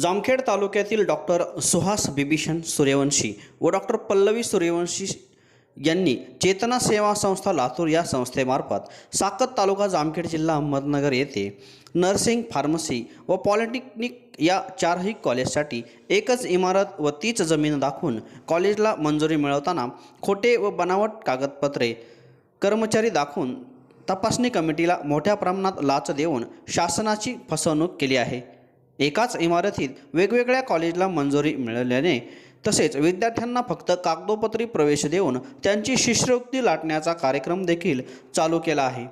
जामखेड तालुक्यातील डॉक्टर सुहास बिभीषण सूर्यवंशी व डॉक्टर पल्लवी सूर्यवंशी यांनी चेतना सेवा संस्था लातूर या संस्थेमार्फत साकत तालुका जामखेड जिल्हा अहमदनगर येथे नर्सिंग फार्मसी व पॉलिटेक्निक या चारही कॉलेजसाठी एकच इमारत व तीच जमीन दाखवून कॉलेजला मंजुरी मिळवताना खोटे व बनावट कागदपत्रे कर्मचारी दाखवून तपासणी कमिटीला मोठ्या प्रमाणात लाच देऊन शासनाची फसवणूक केली आहे. एकाच इमारतीत वेगवेगळ्या कॉलेजला मंजुरी मिळाल्याने तसेच विद्यार्थ्यांना फक्त कागदोपत्री प्रवेश देऊन त्यांची शिष्यवृत्ती लाटण्याचा कार्यक्रम देखील चालू केला आहे.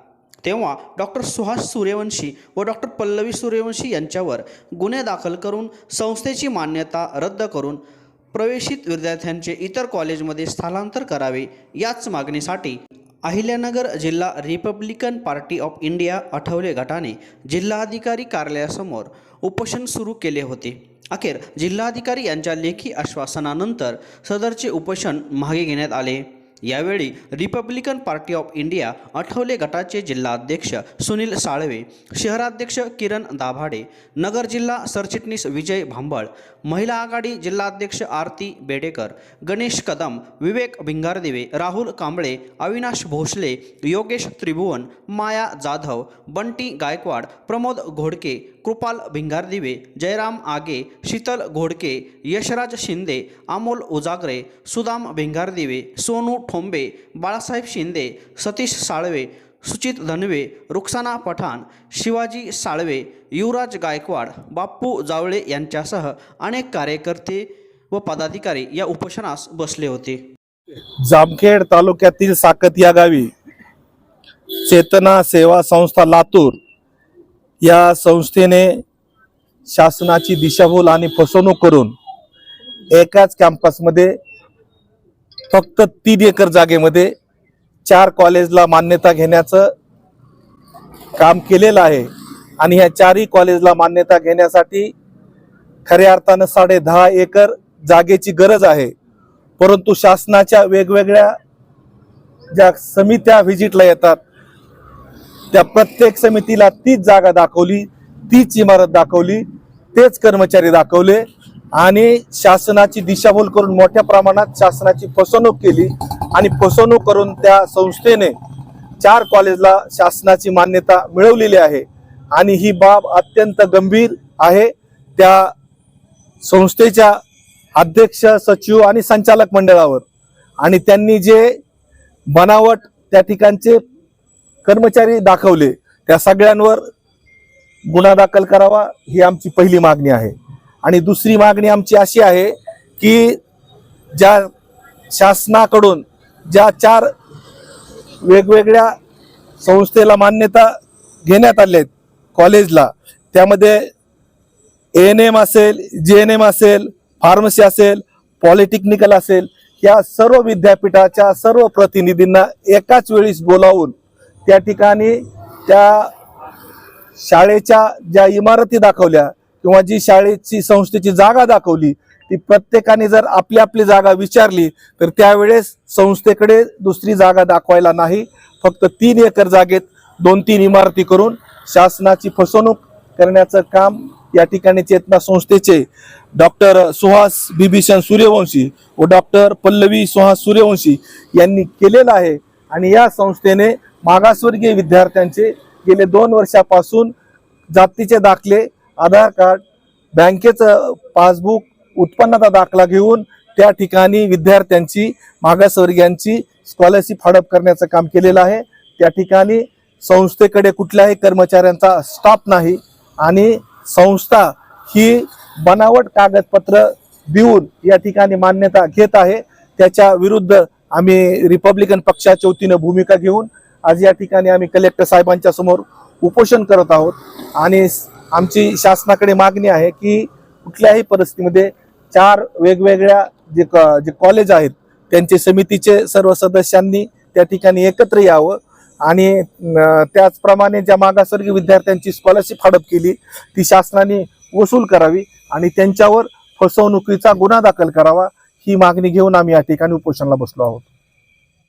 तेव्हा डॉक्टर सुहास सूर्यवंशी व डॉक्टर पल्लवी सूर्यवंशी यांच्यावर गुन्हे दाखल करून संस्थेची मान्यता रद्द करून प्रवेशित विद्यार्थ्यांचे इतर कॉलेजमध्ये स्थलांतर करावे याच मागणीसाठी अहिल्यानगर जिल्हा Republican Party of India Athawale गटाने जिल्हाधिकारी कार्यालयासमोर उपोषण सुरू केले होते. अखेर जिल्हाधिकारी यांच्या लेखी आश्वासनानंतर सदरचे उपोषण मागे घेण्यात आले. यावेळी Republican Party of India Athawale गटाचे जिल्हाध्यक्ष सुनील साळवे शहराध्यक्ष किरण दाभाडे नगर जिल्हा सरचिटणीस विजय भांबळ महिला आघाडी जिल्हाध्यक्ष आरती बेडेकर गणेश कदम विवेक भिंगारदिवे राहुल कांबळे अविनाश भोसले योगेश त्रिभुवन माया जाधव बंटी गायकवाड प्रमोद घोडके कृपाल भिंगारदिवे जयराम आगे शीतल घोडके यशराज शिंदे अमोल उजागरे सुदाम भिंगारदिवे सोनू खोंबे बाळासाहेब शिंदे सतीश साळवे सुचित धनवे रुक्साना पठाण शिवाजी साळवे युवराज गायकवाड बाप्पू जावळे यांच्यासह अनेक कार्यकर्ते व पदाधिकारी या उपोषणास बसले होते. जामखेड तालुक्यातील साकत या गावी चेतना सेवा संस्था लातूर या संस्थेने शासनाची दिशाभूल आणि फसवणूक करून एकाच कॅम्पसमध्ये फक्त तीन एकर जागेमध्ये चार कॉलेजला मान्यता घेण्याचं काम केलेलं आहे. आणि ह्या चारही कॉलेजला मान्यता घेण्यासाठी खऱ्या अर्थानं साडे दहा एकर जागेची गरज आहे. परंतु शासनाच्या वेगवेगळ्या ज्या समित्या व्हिजिटला येतात त्या प्रत्येक समितीला तीच जागा दाखवली तीच इमारत दाखवली तेच कर्मचारी दाखवले. आणि शासनाची दिशाभूल करून मोठ्या प्रमाणात शासनाची फसवणूक केली आणि फसवणूक करून त्या संस्थेने चार कॉलेजला शासनाची मान्यता मिळवलेली आहे. आणि ही बाब अत्यंत गंभीर आहे. त्या संस्थेच्या अध्यक्ष सचिव आणि संचालक मंडळावर. आणि त्यांनी जे बनावट त्या ठिकाणचे कर्मचारी दाखवले त्या सगळ्यांवर गुन्हा दाखल करावा ही आमची पहिली मागणी आहे. आणि दुसरी मागणी आमची अशी आहे की ज्या शासनाकडून ज्या चार वेगवेगळ्या संस्थेला मान्यता घेण्यात आल्या आहेत कॉलेजला त्यामध्ये एन एम असेल जे एन एम असेल फार्मसी असेल पॉलिटेक्निकल असेल या सर्व विद्यापीठाच्या सर्व प्रतिनिधींना एकाच वेळीस बोलावून त्या ठिकाणी त्या शाळेच्या ज्या इमारती दाखवल्या किंवा जी शाळेची संस्थेची जागा दाखवली ती प्रत्येकाने जर आपली आपली जागा विचारली तर त्यावेळेस संस्थेकडे दुसरी जागा दाखवायला नाही. फक्त तीन एकर जागेत दोन तीन इमारती करून शासनाची फसवणूक करण्याचं काम या ठिकाणी चेतना संस्थेचे डॉक्टर सुहास बिभीषण सूर्यवंशी व डॉक्टर पल्लवी सुहास सूर्यवंशी यांनी केलेलं आहे. आणि या संस्थेने मागासवर्गीय विद्यार्थ्यांचे गेले दोन वर्षापासून जातीचे दाखले आधार कार्ड बँकेचं पासबुक उत्पन्नाचा दाखला घेऊन त्या ठिकाणी विद्यार्थ्यांची मागासवर्गीयांची स्कॉलरशिप हडप करण्याचं काम केलेलं आहे. त्या ठिकाणी संस्थेकडे कुठल्याही कर्मचाऱ्यांचा स्टाफ नाही आणि संस्था ही बनावट कागदपत्र देऊन या ठिकाणी मान्यता घेत आहे. त्याच्या विरुद्ध आम्ही रिपब्लिकन पक्षाच्या वतीनं भूमिका घेऊन आज या ठिकाणी आम्ही कलेक्टर साहेबांच्या समोर उपोषण करत आहोत. आणि आमची शासनाकडे मागणी आहे की कुठल्याही परिस्थितीमध्ये चार वेगवेगळ्या जे जे कॉलेज आहेत त्यांचे समितीचे सर्व सदस्यांनी त्या ठिकाणी एकत्र यावं. आणि त्याचप्रमाणे ज्या मागासवर्गीय विद्यार्थ्यांची स्कॉलरशिप हडप केली ती शासनाने वसूल करावी आणि त्यांच्यावर फसवणुकीचा गुन्हा दाखल करावा ही मागणी घेऊन आम्ही या ठिकाणी उपोषणाला बसलो आहोत.